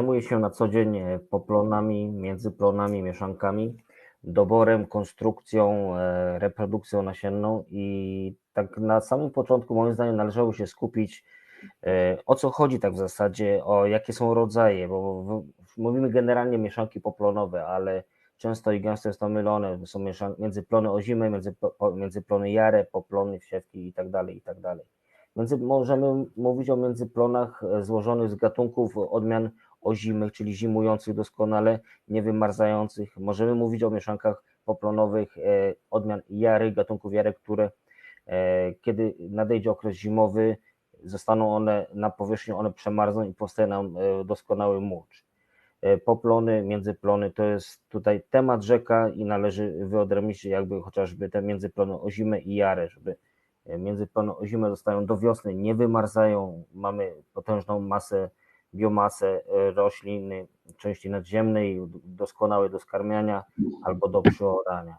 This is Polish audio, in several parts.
Zajmuję się na co dzień e, poplonami, międzyplonami, mieszankami, doborem, konstrukcją, e, reprodukcją nasienną i tak na samym początku moim zdaniem należało się skupić e, o co chodzi tak w zasadzie, o jakie są rodzaje, bo mówimy generalnie mieszanki poplonowe, ale często i gęsto jest to mylone, są międzyplony ozime, międzyplony jare, poplony, wsiewki i tak dalej, i tak dalej. Między, możemy mówić o międzyplonach złożonych z gatunków odmian ozimych, czyli zimujących doskonale, niewymarzających. Możemy mówić o mieszankach poplonowych e, odmian jary, gatunków jarek, które e, kiedy nadejdzie okres zimowy, zostaną one na powierzchni, one przemarzną i powstaje nam e, doskonały mulcz. Poplony, międzyplony to jest tutaj temat rzeka i należy wyodrębnić jakby chociażby te międzyplony ozime i jarę, żeby międzyplony ozime zostają do wiosny, nie wymarzają, mamy potężną masę biomasę e, roślin, części nadziemnej, doskonałej do skarmiania albo do przyorania.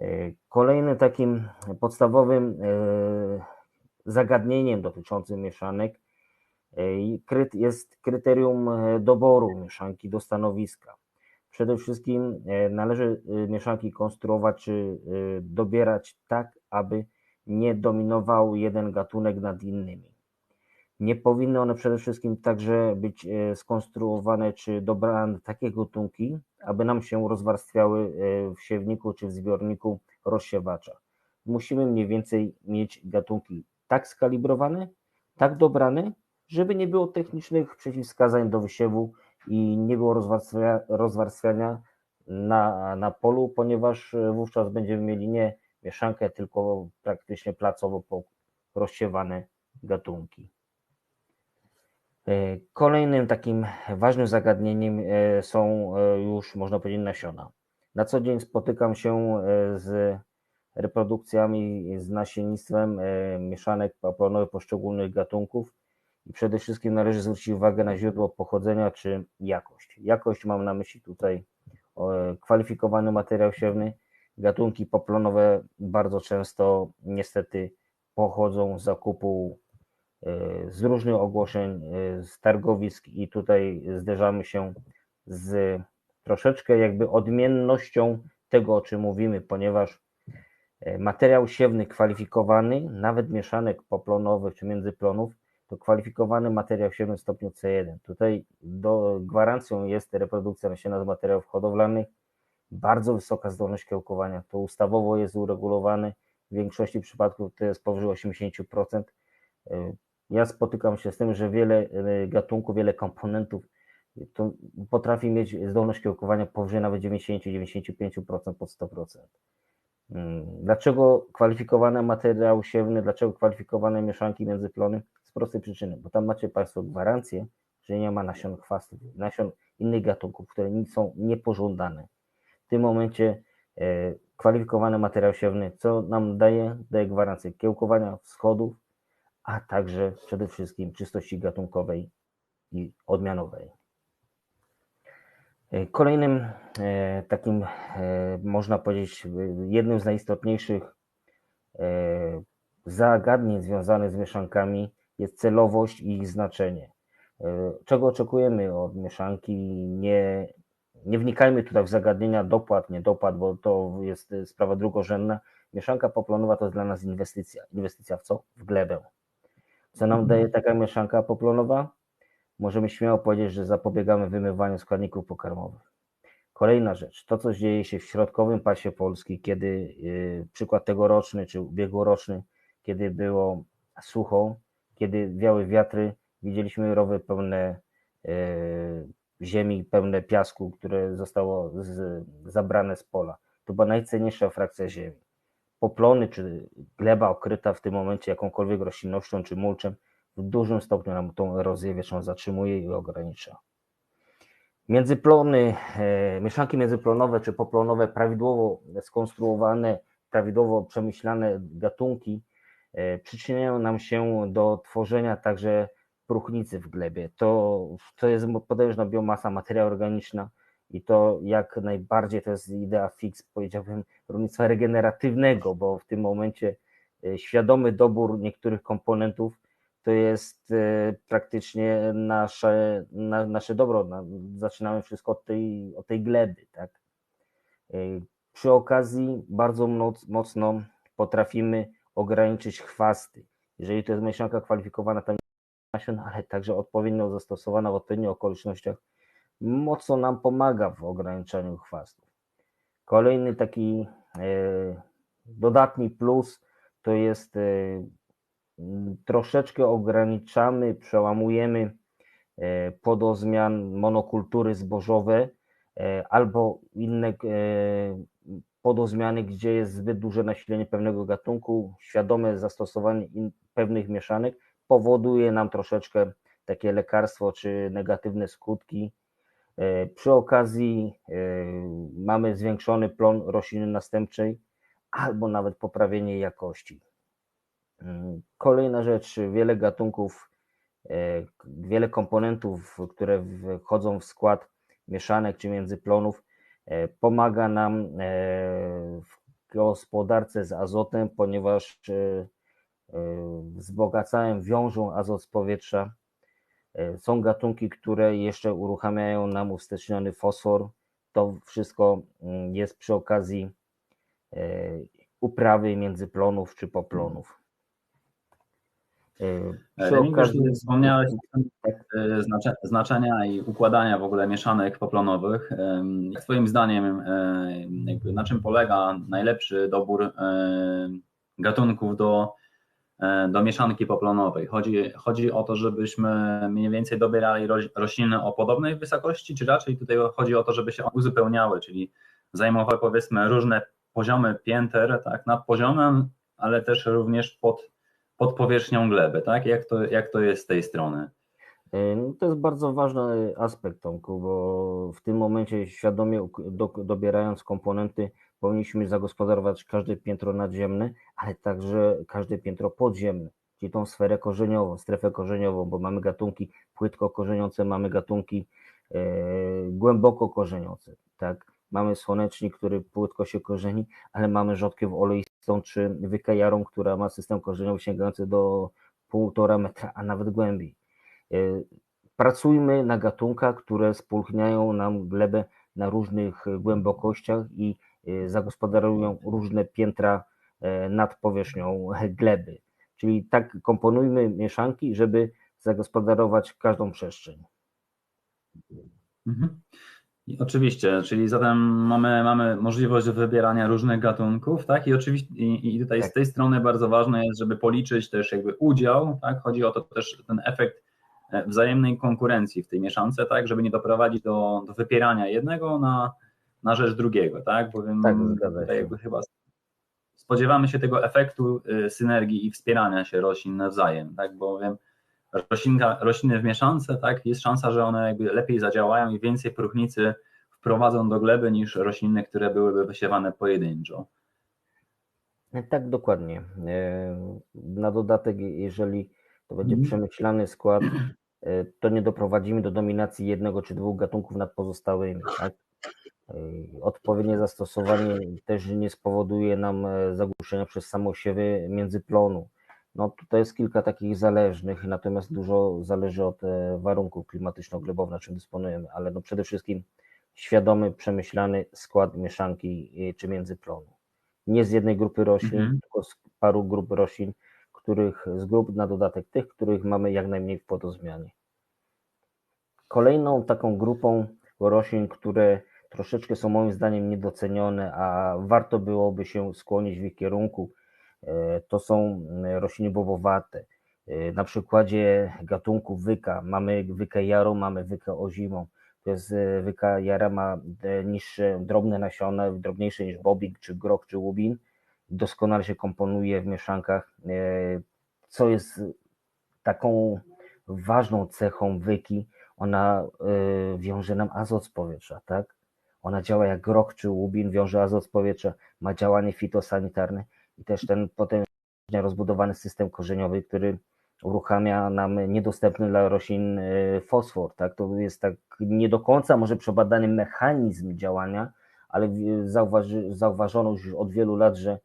E, kolejnym takim podstawowym e, zagadnieniem dotyczącym mieszanek jest kryterium doboru mieszanki do stanowiska. Przede wszystkim należy mieszanki konstruować czy dobierać tak, aby nie dominował jeden gatunek nad innymi. Nie powinny one przede wszystkim także być e, skonstruowane czy dobrane takie gatunki, aby nam się rozwarstwiały e, w siewniku czy w zbiorniku rozsiewacza. Musimy mniej więcej mieć gatunki tak skalibrowane, tak dobrane, żeby nie było technicznych przeciwwskazań do wysiewu i nie było rozwarstwia, rozwarstwiania na, na polu, ponieważ e, wówczas będziemy mieli nie mieszankę, tylko praktycznie placowo rozsiewane gatunki. E, kolejnym takim ważnym zagadnieniem e, są e, już, można powiedzieć, nasiona. Na co dzień spotykam się z reprodukcjami, z nasiennictwem mieszanek paplonowych poszczególnych gatunków i przede wszystkim należy zwrócić uwagę na źródło pochodzenia czy jakość. Jakość mam na myśli tutaj kwalifikowany materiał siewny. Gatunki poplonowe bardzo często niestety pochodzą z zakupu E, z różnych ogłoszeń, e, z targowisk i tutaj zderzamy się z troszeczkę jakby odmiennością tego, o czym mówimy, ponieważ e, materiał siewny kwalifikowany, nawet mieszanek poplonowych czy międzyplonów, to kwalifikowany materiał siewny w stopniu C1. Tutaj do, gwarancją jest reprodukcja nasiona z materiałów hodowlanych, bardzo wysoka zdolność kiełkowania, to ustawowo jest uregulowane, w większości przypadków to jest powyżej 80%. Ja spotykam się z tym, że wiele e, gatunków, wiele komponentów to potrafi mieć zdolność kiełkowania powyżej nawet 90-95% pod 100%. Mm, dlaczego kwalifikowane materiały siewne, dlaczego kwalifikowane mieszanki międzyplony? Z prostej przyczyny, bo tam macie Państwo gwarancję, że nie ma nasion chwastów, nasion innych gatunków, które są niepożądane. W tym momencie e, kwalifikowany materiał siewny, co nam daje? Daje gwarancję kiełkowania wschodów, a także przede wszystkim czystości gatunkowej i odmianowej. E, kolejnym e, takim, można powiedzieć, jednym z najistotniejszych zagadnień związanych z mieszankami jest celowość i ich znaczenie. Czego oczekujemy od mieszanki? Nie, nie wnikajmy tutaj w zagadnienia dopłat, niedopłat, bo to jest sprawa drugorzędna. Mieszanka poplonowa to jest dla nas inwestycja. Inwestycja w co? W glebę. Co nam daje taka mieszanka poplonowa? Możemy śmiało powiedzieć, że zapobiegamy wymywaniu składników pokarmowych. Kolejna rzecz, to co dzieje się w środkowym pasie Polski, kiedy yy, przykład tegoroczny czy ubiegłoroczny, kiedy było sucho, kiedy wiały wiatry, widzieliśmy rowy pełne yy, ziemi, pełne piasku, które zostało z, zabrane z pola. To była najcenniejsza frakcja ziemi poplony czy gleba okryta w tym momencie jakąkolwiek roślinnością czy mulczem w dużym stopniu nam tą erozję wieczną zatrzymuje i ogranicza. Międzyplony, e, mieszanki międzyplonowe czy poplonowe, prawidłowo skonstruowane, prawidłowo przemyślane gatunki e, przyczyniają nam się do tworzenia także próchnicy w glebie. To, to jest potężna biomasa, materia organiczna, i to jak najbardziej to jest idea fix, powiedziałbym, rolnictwa regeneratywnego, bo w tym momencie e, świadomy dobór niektórych komponentów to jest e, praktycznie nasze, na, nasze dobro. Na, zaczynamy wszystko od tej, od tej gleby, tak? E, przy okazji bardzo moc, mocno potrafimy ograniczyć chwasty. Jeżeli to jest mieszanka kwalifikowana, nasion, ale także odpowiednio zastosowana w odpowiednich okolicznościach, mocno nam pomaga w ograniczaniu chwastów. Kolejny taki e, dodatni plus to jest e, troszeczkę ograniczamy, przełamujemy e, podozmian monokultury zbożowe albo inne podozmiany, gdzie jest zbyt duże nasilenie pewnego gatunku, świadome zastosowanie pewnych mieszanek powoduje nam troszeczkę takie lekarstwo czy negatywne skutki E, przy okazji e, mamy zwiększony plon rośliny następczej albo nawet poprawienie jakości. Mm, kolejna rzecz, wiele gatunków, e, wiele komponentów, które wchodzą w skład mieszanek czy międzyplonów, pomaga nam w gospodarce z azotem, ponieważ wzbogacają, wiążą azot z powietrza E, są gatunki, które jeszcze uruchamiają nam usteczniony fosfor. To wszystko mm, jest przy okazji e, uprawy międzyplonów czy poplonów. E, przy okazji... Wspomniałeś znaczenia i układania w ogóle mieszanek poplonowych. Twoim zdaniem, na czym polega najlepszy dobór gatunków do E, do mieszanki poplonowej. Chodzi, chodzi o to, żebyśmy mniej więcej dobierali rośliny o podobnej wysokości, czy raczej tutaj chodzi o to, żeby się uzupełniały, czyli zajmowały powiedzmy różne poziomy pięter, tak, nad poziomem, ale też również pod, pod powierzchnią gleby, tak? Jak to, jak to jest z tej strony? E, no to jest bardzo ważny aspekt, Tomku, bo w tym momencie świadomie do, dobierając komponenty powinniśmy zagospodarować każde piętro nadziemne, ale także każde piętro podziemne, czyli tą sferę korzeniową, strefę korzeniową, bo mamy gatunki płytko korzeniące, mamy gatunki e, głęboko korzeniące, tak? Mamy słonecznik, który płytko się korzeni, ale mamy rzodkiew oleistą czy wykajarą, która ma system korzeniowy sięgający do półtora metra, a nawet głębiej. E, pracujmy na gatunkach, które spulchniają nam glebę na różnych głębokościach i Y, zagospodarują różne piętra e, nad powierzchnią gleby. Czyli tak komponujmy mieszanki, żeby zagospodarować każdą przestrzeń. Mhm. Oczywiście, czyli zatem mamy, mamy możliwość wybierania różnych gatunków, tak? I oczywiście i, i tutaj tak. z tej strony bardzo ważne jest, żeby policzyć też jakby udział, tak? Chodzi o to też ten efekt e, wzajemnej konkurencji w tej mieszance, tak? Żeby nie doprowadzić do, do wypierania jednego na, na rzecz drugiego, tak? Bowiem tak, tutaj jakby chyba spodziewamy się tego efektu y, synergii i wspierania się roślin nawzajem, tak? Bowiem roślinka, rośliny w mieszance, tak? Jest szansa, że one jakby lepiej zadziałają i więcej próchnicy wprowadzą do gleby niż rośliny, które byłyby wysiewane pojedynczo. Tak, dokładnie. E, na dodatek, jeżeli to będzie mm. przemyślany skład, e, to nie doprowadzimy do dominacji jednego czy dwóch gatunków nad pozostałymi. Tak? Odpowiednie zastosowanie też nie spowoduje nam e, zagłuszenia przez samosiewy międzyplonu. No tutaj jest kilka takich zależnych, natomiast dużo zależy od e, warunków klimatyczno-glebowych, na czym dysponujemy, ale no przede wszystkim świadomy, przemyślany skład mieszanki e, czy międzyplonu. Nie z jednej grupy roślin, mhm. tylko z paru grup roślin, których z grup na dodatek tych, których mamy jak najmniej w podozmianie. Kolejną taką grupą roślin, które troszeczkę są moim zdaniem niedocenione, a warto byłoby się skłonić w ich kierunku. E, to są e, rośliny bobowate. E, na przykładzie gatunku wyka mamy wykę jarą, mamy wykę ozimą. To jest wyka jara ma niższe, drobne nasiona, drobniejsze niż bobik, czy grok, czy łubin. Doskonale się komponuje w mieszankach, co jest taką ważną cechą wyki, ona wiąże nam azot z powietrza, tak? Ona działa jak grok czy łubin, wiąże azot z powietrza, ma działanie fitosanitarne i też ten potężnie rozbudowany system korzeniowy, który uruchamia nam niedostępny dla roślin e, fosfor. Tak? To jest tak nie do końca może przebadany mechanizm działania, ale zauważy, zauważono już od wielu lat, że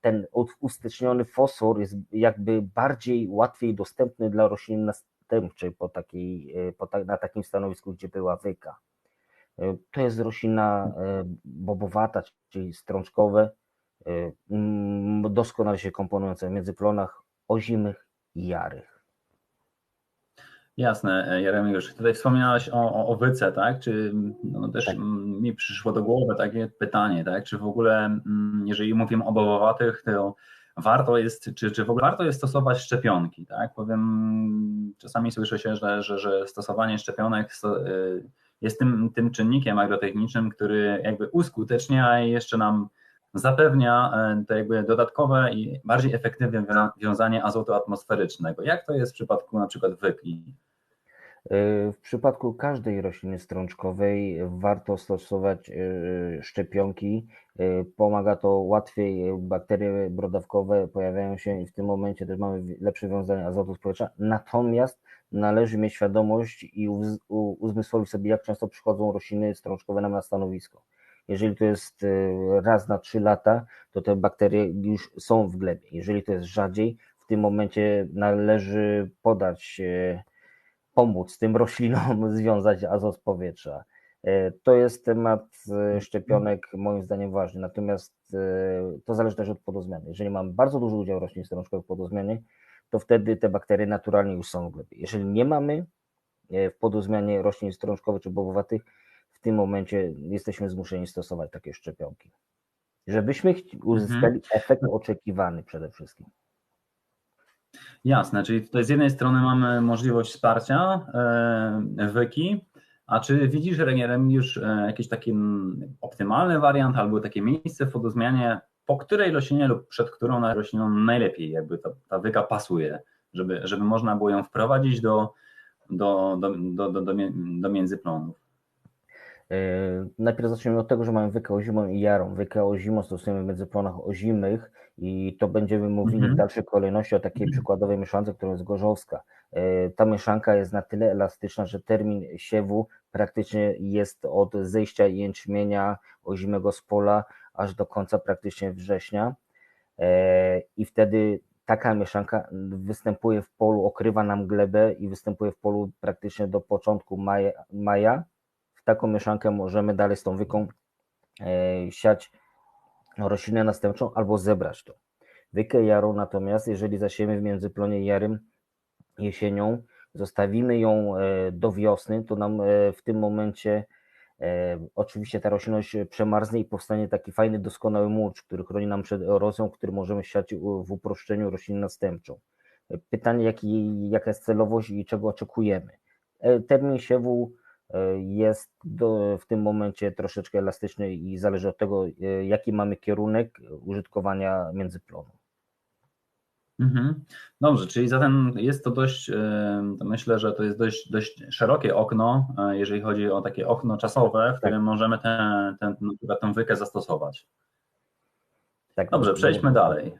ten ustyczniony fosfor jest jakby bardziej łatwiej dostępny dla roślin następczej po takiej, po ta, na takim stanowisku, gdzie była wyka. To jest roślina bobowata, czyli strączkowe, doskonale się komponujące w międzyplonach ozimych i jarych. Jasne, e, Jeremiusz. Tutaj wspomniałeś o, o, tak? Czy no też tak. mi przyszło do głowy takie pytanie, tak? Czy w ogóle, jeżeli mówimy o bobowatych, to warto jest, czy, czy w ogóle warto jest stosować szczepionki, tak? Powiem, czasami słyszę się, że, że, że stosowanie szczepionek e, jest tym, tym czynnikiem agrotechnicznym, który jakby uskutecznia i jeszcze nam zapewnia e, to jakby dodatkowe i bardziej efektywne wiązanie azotu atmosferycznego. Jak to jest w przypadku na przykład wykli? W przypadku każdej rośliny strączkowej warto stosować e, szczepionki. E, pomaga to łatwiej, bakterie brodawkowe pojawiają się i w tym momencie też mamy lepsze wiązanie azotu z powietrza. Natomiast należy mieć świadomość i uzmysłowić sobie, jak często przychodzą rośliny strączkowe nam na stanowisko. Jeżeli to jest e, raz na trzy lata, to te bakterie już są w glebie. Jeżeli to jest rzadziej, w tym momencie należy podać pomóc tym roślinom związać azot z powietrza. E, to jest temat e, szczepionek moim zdaniem ważny, natomiast to zależy też od podozmiany. Jeżeli mam bardzo duży udział roślin strączkowych w podozmianie, to wtedy te bakterie naturalnie już są w glebie. Jeżeli nie mamy w podozmianie roślin strączkowych czy bobowatych, w tym momencie jesteśmy zmuszeni stosować takie szczepionki, żebyśmy uzyskali mhm. efekt oczekiwany przede wszystkim. Jasne, czyli tutaj z jednej strony mamy możliwość wsparcia e, wyki, a czy widzisz, Renierem, już e, jakiś taki optymalny wariant albo takie miejsce w podozmianie, po której roślinie lub przed którą rośliną najlepiej jakby ta, ta wyka pasuje, żeby, żeby można było ją wprowadzić do, do, do, do, do, do, do międzyplonów? E, najpierw zacznijmy od tego, że mamy wykę ozimą i jarą. Wykę ozimą stosujemy w międzyplonach ozimych i to będziemy mówili mhm. w dalszej kolejności o takiej przykładowej mieszance, którą jest gorzowska. E, ta mieszanka jest na tyle elastyczna, że termin siewu praktycznie jest od zejścia jęczmienia ozimego z pola aż do końca praktycznie września e, i wtedy taka mieszanka występuje w polu, okrywa nam glebę i występuje w polu praktycznie do początku maja, maja taką mieszankę możemy dalej z tą wyką e, siać roślinę następczą albo zebrać to. Wykę jarą natomiast, jeżeli zasiemy w międzyplonie jarym jesienią, zostawimy ją e, do wiosny, to nam e, w tym momencie oczywiście ta roślinność przemarznie i powstanie taki fajny, doskonały mulcz, który chroni nam przed erozją, który możemy siać w uproszczeniu roślin następczą. Pytanie, jaki, jaka jest celowość i czego oczekujemy. Termin siewu jest do, w tym momencie troszeczkę elastyczny i zależy od tego, e, jaki mamy kierunek użytkowania międzyplonu. Mhm. Dobrze, czyli zatem jest to dość, e, myślę, że to jest dość, dość szerokie okno, e, jeżeli chodzi o takie okno czasowe, w tak. którym możemy tę, tę, tę wykę zastosować. Tak, Dobrze, przejdźmy dalej.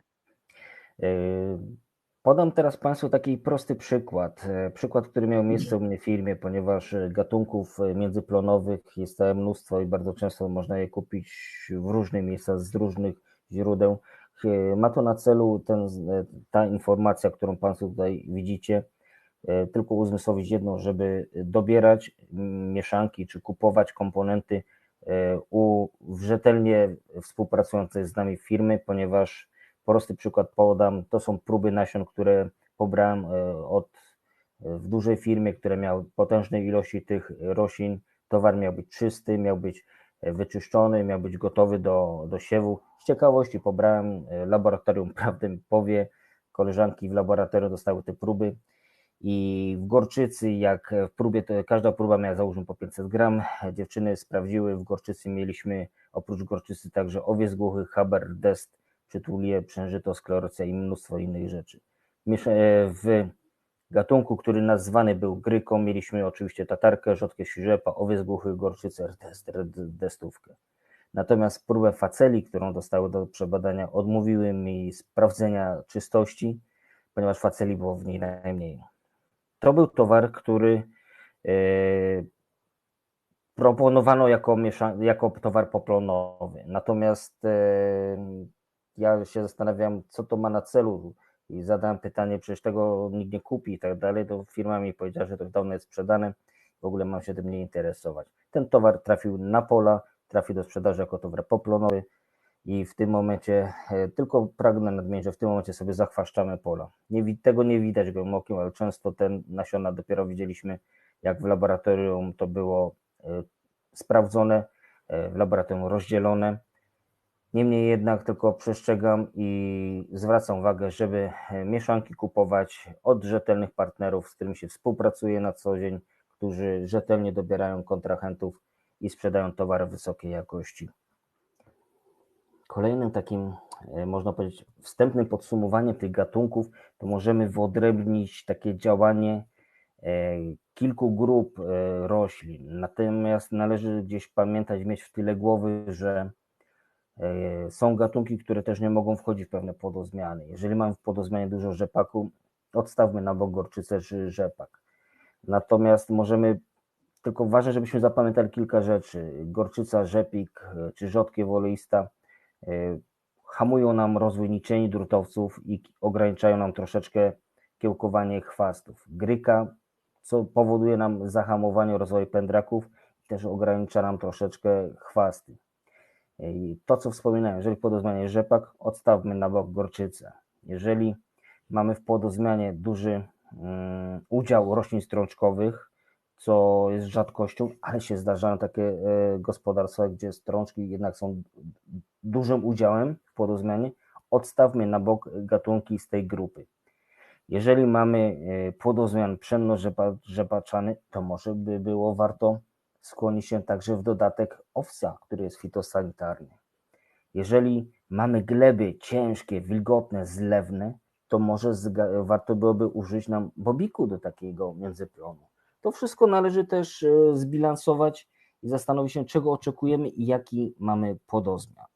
Podam teraz Państwu taki prosty przykład. E, przykład, który miał miejsce u mnie w firmie, ponieważ e, gatunków e, międzyplonowych jest całe mnóstwo i bardzo często można je kupić w różnych miejscach, z różnych źródeł. Ma to na celu ten, ta informacja, którą Państwo tutaj widzicie, tylko uzmysłowić jedno, żeby dobierać mieszanki czy kupować komponenty u rzetelnie współpracującej z nami firmy, ponieważ Prosty przykład podam, to są próby nasion, które pobrałem e, od e, w dużej firmie, które miały potężne ilości tych roślin. Towar miał być czysty, miał być e, wyczyszczony, miał być gotowy do, do siewu. Z ciekawości pobrałem laboratorium, prawdę powie, koleżanki w laboratorium dostały te próby. I w gorczycy, jak w próbie, to każda próba miała załóżmy po 500 gram, dziewczyny sprawdziły, w gorczycy mieliśmy oprócz gorczycy także owiec głuchy, haber, dest, przytulię, przężyto, sklerocja i mnóstwo innych rzeczy. E, w gatunku, który nazwany był gryką, mieliśmy oczywiście tatarkę, rzodkie świrzepa, owiec głuchy, gorczycę, destówkę. Natomiast próbę faceli, którą dostały do przebadania, odmówiły mi sprawdzenia czystości, ponieważ faceli było w niej najmniej. To był towar, który e, proponowano jako, jako towar poplonowy. Natomiast e, ja się zastanawiam, co to ma na celu i zadałem pytanie, przecież tego nikt nie kupi i tak dalej, to firma mi powiedziała, że to dawno jest sprzedane, w ogóle mam się tym nie interesować. Ten towar trafił na pola, trafił do sprzedaży jako towar poplonowy i w tym momencie, e, tylko pragnę nadmienić, że w tym momencie sobie zachwaszczamy pola. Nie, tego nie widać gołym okiem, ale często te nasiona dopiero widzieliśmy, jak w laboratorium to było e, sprawdzone, e, w laboratorium rozdzielone. Niemniej jednak tylko przestrzegam i zwracam uwagę, żeby e, mieszanki kupować od rzetelnych partnerów, z którymi się współpracuje na co dzień, którzy rzetelnie dobierają kontrahentów i sprzedają towar wysokiej jakości. Kolejnym takim, e, można powiedzieć, wstępnym podsumowaniem tych gatunków, to możemy wyodrębnić takie działanie e, kilku grup roślin. Natomiast należy gdzieś pamiętać, mieć w tyle głowy, że są gatunki, które też nie mogą wchodzić w pewne płodozmiany. Jeżeli mamy w płodozmianie dużo rzepaku, odstawmy na bok gorczycę czy rzepak. Natomiast możemy, tylko ważne, żebyśmy zapamiętali kilka rzeczy. Gorczyca, rzepik e, czy rzodkie woleista e, hamują nam rozwój nicieni drutowców i ograniczają nam troszeczkę kiełkowanie chwastów. Gryka, co powoduje nam zahamowanie rozwoju pędraków, też ogranicza nam troszeczkę chwasty. I to, co wspominałem, jeżeli podozmianie rzepak, odstawmy na bok gorczycę. Jeżeli mamy w podozmianie duży mm, udział roślin strączkowych, co jest rzadkością, ale się zdarzają takie e, gospodarstwa, gdzie strączki jednak są dużym udziałem w podozmianie, odstawmy na bok gatunki z tej grupy. Jeżeli mamy e, płodozmian pszenno-rzepaczany, to może by było warto skłonić się także w dodatek owsa, który jest fitosanitarny. Jeżeli mamy gleby ciężkie, wilgotne, zlewne, to może warto byłoby użyć nam bobiku do takiego międzyplonu. To wszystko należy też e, zbilansować i zastanowić się, czego oczekujemy i jaki mamy podozmian.